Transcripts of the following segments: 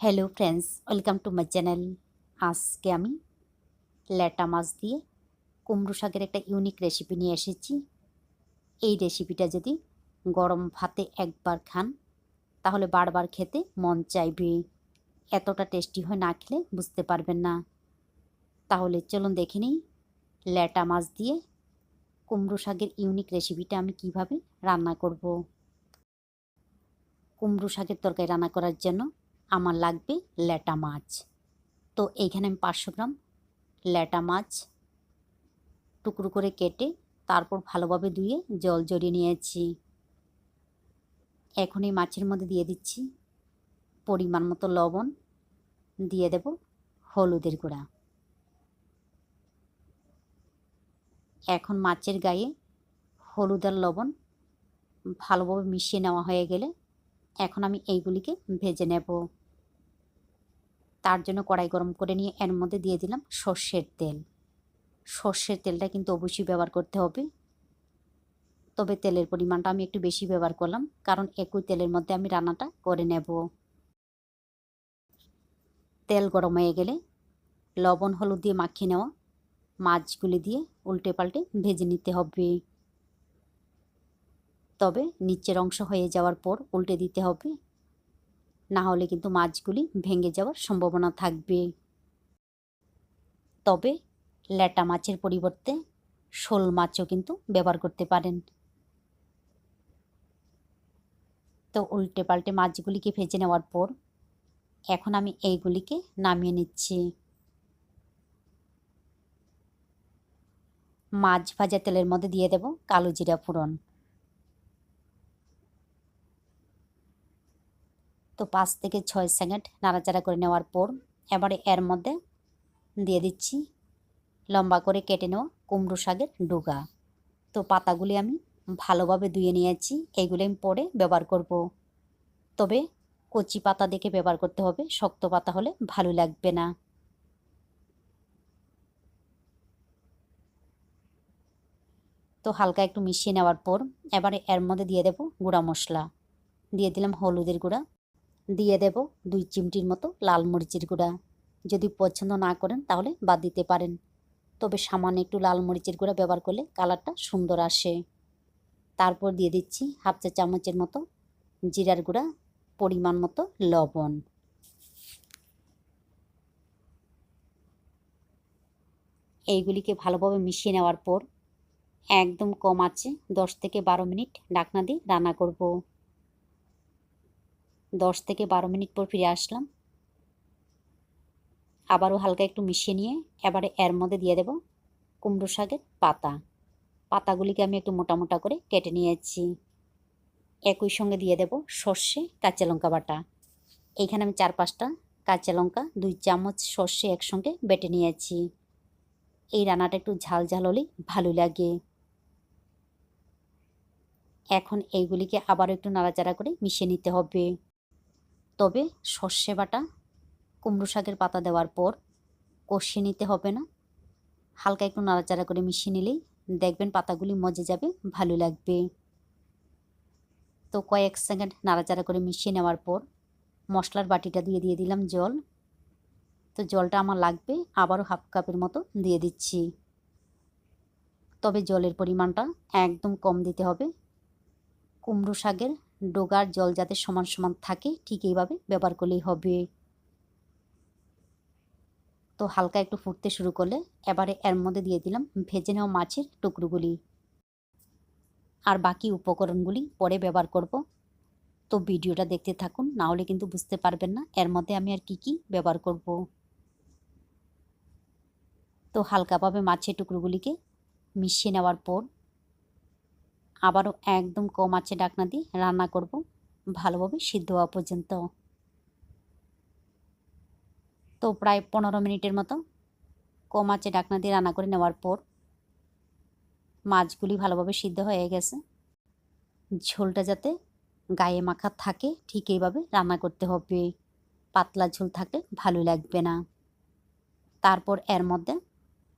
Hello friends welcome to my channel আজকে আমি ল্যাটা মাছ দিয়ে কুমড়ো শাকের একটা ইউনিক রেসিপি নিয়ে এসেছি। এই রেসিপিটা যদি গরম ভাতে একবার খান, তাহলে বারবার খেতে মন চাইবে। এতটা টেস্টি হয় না খেলে বুঝতে পারবেন না। তাহলে চলুন দেখে নিই ল্যাটা মাছ দিয়ে কুমড়ো শাকের ইউনিক রেসিপিটা আমি কীভাবে রান্না করব। কুমড়ো শাকের তরকারি রান্না করার জন্য আমার লাগবে ল্যাটা মাছ। তো এইখানে আমি পাঁচশো গ্রাম ল্যাটা মাছ টুকরো করে কেটে তারপর ভালোভাবে ধুয়ে জল জড়িয়ে নিয়েছি। এখন এই মাছের মধ্যে দিয়ে দিচ্ছি পরিমাণ মতো লবণ, দিয়ে দেব হলুদের গুঁড়া। এখন মাছের গায়ে হলুদ আর লবণ ভালোভাবে মিশিয়ে নেওয়া হয়ে গেলে এখন আমি এইগুলিকে ভেজে নেব। তার জন্য কড়াই গরম করে নিয়ে এর মধ্যে দিয়ে দিলাম সর্ষের তেল। সর্ষের তেলটা কিন্তু অবশ্যই ব্যবহার করতে হবে। তবে তেলের পরিমাণটা আমি একটু বেশি ব্যবহার করলাম, কারণ একই তেলের মধ্যে আমি রান্নাটা করে নেব। তেল গরম হয়ে গেলে লবণ, হলুদ দিয়ে মাখিয়ে নেওয়া মাছগুলি দিয়ে উল্টে পাল্টে ভেজে নিতে হবে। তবে নিচের অংশ হয়ে যাওয়ার পর উল্টে দিতে হবে। না হলে কিন্তু মাছগুলি ভেঙে যাওয়ার সম্ভাবনা থাকবে। তবে ল্যাটা মাছের পরিবর্তে শোল মাছও কিন্তু ব্যবহার করতে পারেন। তো উল্টে পাল্টে মাছগুলিকে ভেজে নেওয়ার পর এখন আমি এইগুলিকে নামিয়ে নিচ্ছি। মাছ ভাজা তেলের মধ্যে দিয়ে দেব কালো জিরা ফোড়ন। তো পাঁচ থেকে ছয় সেকেন্ড নাড়াচাড়া করে নেওয়ার পর এবারে এর মধ্যে দিয়ে দিচ্ছি লম্বা করে কেটে নেওয়া কুমড়ো শাকের ডুগা। তো পাতাগুলি আমি ভালোভাবে ধুয়ে নিয়েছি এইগুলি আমি পরে ব্যবহার করব। তবে কচি পাতা দেখে ব্যবহার করতে হবে, শক্ত পাতা হলে ভালো লাগবে না। তো হালকা একটু মিশিয়ে নেওয়ার পর এবারে এর মধ্যে দিয়ে দেব গুঁড়া মশলা। দিয়ে দিলাম হলুদের গুঁড়া। দিয়ে দেব দুই চিমটির মতো লাল মরিচের গুঁড়া। যদি পছন্দ না করেন তাহলে বাদ দিতে পারেন। তবে সামান্য একটু লাল মরিচের গুঁড়া ব্যবহার করলে কালারটা সুন্দর আসে। তারপর দিয়ে দিচ্ছি হাফ চা চামচের মতো জিরার গুঁড়া, পরিমাণ মতো লবণ। এইগুলিকে ভালোভাবে মিশিয়ে নেওয়ার পর একদম কম আছে দশ থেকে বারো মিনিট ডাকনা দিয়ে রান্না করব। দশ থেকে বারো মিনিট পর ফিরে আসলাম। আবারও হালকা একটু মিশিয়ে নিয়ে এবারে এর মধ্যে দিয়ে দেব কুমড়ো শাকের পাতা। পাতাগুলিকে আমি একটু মোটা মোটা করে কেটে নিয়েছি। একই সঙ্গে দিয়ে দেব সর্ষে, কাঁচা লঙ্কা বাটা। এইখানে আমি চার পাঁচটা কাঁচা লঙ্কা, দুই চামচ সর্ষে একসঙ্গে বেটে নিয়েছি। এই রান্নাটা একটু ঝাল ঝাল হলেই ভালো লাগে। এখন এইগুলিকে আবার একটু নাড়াচাড়া করে মিশিয়ে নিতে হবে। তবে সর্ষে বাটা, কুমড়ো শাকের পাতা দেওয়ার পর কষিয়ে নিতে হবে না। হালকা একটু নাড়াচাড়া করে মিশিয়ে নিলেই দেখবেন পাতাগুলি মজে যাবে, ভালো লাগবে। তো কয়েক সেকেন্ড নাড়াচাড়া করে মিশিয়ে নেওয়ার পর মশলার বাটিটা দিয়ে দিয়ে দিলাম জল। তো জলটা আমার লাগবে, আবারও হাফ কাপের মতো দিয়ে দিচ্ছি। তবে জলের পরিমাণটা একদম কম দিতে হবে। কুমড়ো শাকের ডোগার জল যাতে সমান সমান থাকে, ঠিক এইভাবে ব্যবহার করলেই হবে। তো হালকা একটু ফুটতে শুরু করলে, এবারে এর মধ্যে দিয়ে দিলাম ভেজে নেওয়া মাছের টুকরোগুলি। আর বাকি উপকরণগুলি পরে ব্যবহার করব। তো ভিডিওটা দেখতে থাকুন, না হলে কিন্তু বুঝতে পারবেন না এর মধ্যে আমি আর কি কি ব্যবহার করব। তো হালকাভাবে মাছের টুকরোগুলিকে মিশিয়ে নেওয়ার পর আবারও একদম কম আছে ডাকনা দিয়ে রান্না করব। ভালোভাবে সিদ্ধ হওয়া পর্যন্ত। তো প্রায় পনেরো মিনিটের মতো কম আছে ডাকনা দিয়ে রান্না করে নেওয়ার পর মাছগুলি ভালোভাবে সিদ্ধ হয়ে গেছে। ঝোলটা যাতে গায়ে মাখা থাকে, ঠিক এইভাবে রান্না করতে হবে। পাতলা ঝোল থাকলে ভালো লাগবে না। তারপর এর মধ্যে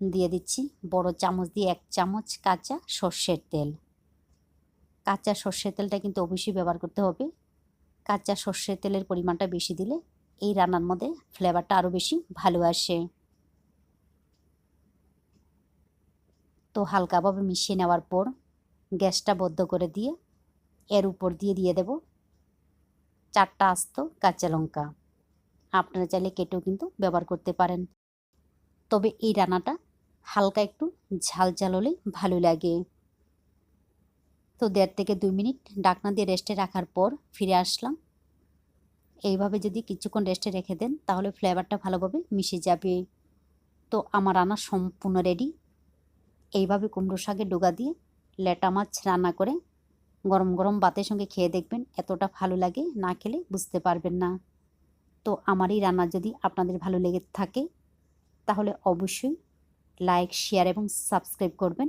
দিয়ে দিচ্ছি বড় চামচ দিয়ে এক চামচ কাঁচা সর্ষের তেল। কাঁচা সর্ষের তেলটা কিন্তু অবশ্যই ব্যবহার করতে হবে। কাঁচা সর্ষের তেলের পরিমাণটা বেশি দিলে এই রান্নার মধ্যে ফ্লেভারটা আরও বেশি ভালো আসে। তো হালকাভাবে মিশিয়ে নেওয়ার পর গ্যাসটা বদ্ধ করে দিয়ে এর উপর দিয়ে দিয়ে দেব চারটা আস্ত কাঁচা লঙ্কা। আপনারা চাইলে কেটেও কিন্তু ব্যবহার করতে পারেন। তবে এই রান্নাটা হালকা একটু ঝাল ঝাল হলে ভালো লাগে। তো দেড় থেকে দুই মিনিট ডাকনা দিয়ে রেস্টে রাখার পর ফিরে আসলাম। এইভাবে যদি কিছুক্ষণ রেস্টে রেখে দেন, তাহলে ফ্লেভারটা ভালোভাবে মিশে যাবে। তো আমার রান্না সম্পূর্ণ রেডি এইভাবে কুমড়ো শাকে ডোগা দিয়ে লেটা মাছ রান্না করে গরম গরম ভাতের সঙ্গে খেয়ে দেখবেন এতটা ভালো লাগে, না খেলে বুঝতে পারবেন না। তো আমার এই রান্না যদি আপনাদের ভালো লেগে থাকে, তাহলে অবশ্যই লাইক শেয়ার এবং সাবস্ক্রাইব করবেন।